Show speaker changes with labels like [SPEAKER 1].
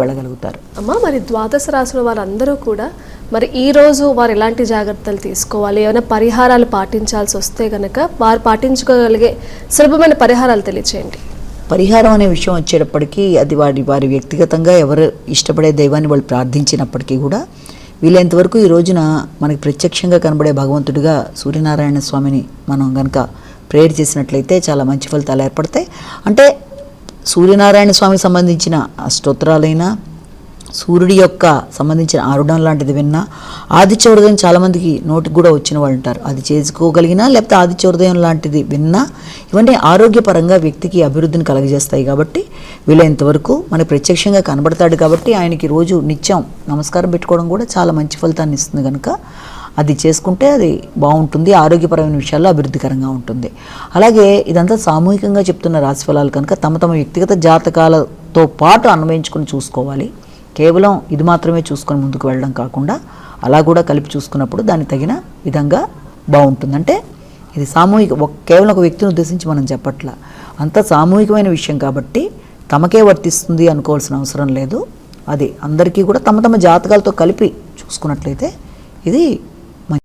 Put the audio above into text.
[SPEAKER 1] వెళ్ళగలుగుతారు.
[SPEAKER 2] అమ్మ మరి ద్వాదశ రాశుల వారందరూ కూడా మరి ఈ రోజు వారు ఎలాంటి జాగ్రత్తలు తీసుకోవాలి? ఏమైనా పరిహారాలు పాటించాల్సి వస్తే గనక వారు పాటించుకోగలిగే సులభమైన పరిహారాలు తెలియచేయండి.
[SPEAKER 1] పరిహారం అనే విషయం వచ్చేటప్పటికీ అది వారి వారి వ్యక్తిగతంగా ఎవరు ఇష్టపడే దైవాన్ని వాళ్ళు ప్రార్థించినప్పటికీ కూడా వీలైనంత వరకు ఈ రోజున మనకి ప్రత్యక్షంగా కనబడే భగవంతుడిగా సూర్యనారాయణ స్వామిని మనం గనక ప్రేయర్ చేసినట్లయితే చాలా మంచి ఫలితాలు ఏర్పడతాయి. అంటే సూర్యనారాయణ స్వామికి సంబంధించిన స్తోత్రాలైనా సూర్యుడి యొక్క సంబంధించిన ఆరుడం లాంటిది విన్నా ఆదిత్య హృదయం చాలామందికి నోటికి కూడా వచ్చిన వాళ్ళు ఉంటారు. అది చేసుకోగలిగినా లేకపోతే ఆదిత్య హృదయం లాంటిది విన్నా ఇవన్నీ ఆరోగ్యపరంగా వ్యక్తికి అభివృద్ధిని కలగజేస్తాయి కాబట్టి వీలైనంత వరకు ప్రత్యక్షంగా కనబడతాడు కాబట్టి ఆయనకి రోజు నిత్యం నమస్కారం పెట్టుకోవడం కూడా చాలా మంచి ఫలితాన్ని ఇస్తుంది కనుక అది చేసుకుంటే అది బాగుంటుంది ఆరోగ్యపరమైన విషయాల్లో అభివృద్ధికరంగా ఉంటుంది. అలాగే ఇదంతా సామూహికంగా చెప్తున్న రాశిఫలాలు కనుక తమ తమ వ్యక్తిగత జాతకాలతో పాటు అన్వయించుకుని చూసుకోవాలి. కేవలం ఇది మాత్రమే చూసుకొని ముందుకు వెళ్ళడం కాకుండా అలా కూడా కలిపి చూసుకున్నప్పుడు దానికి తగిన విధంగా బాగుంటుంది. అంటే ఇది సామూహిక ఒక కేవలం ఒక వ్యక్తిని ఉద్దేశించి మనం చెప్పట్ల. అంత సామూహికమైన విషయం కాబట్టి తమకే వర్తిస్తుంది అనుకోవాల్సిన అవసరం లేదు. అది అందరికీ కూడా తమ తమ జాతకాలతో కలిపి చూసుకున్నట్లయితే ఇది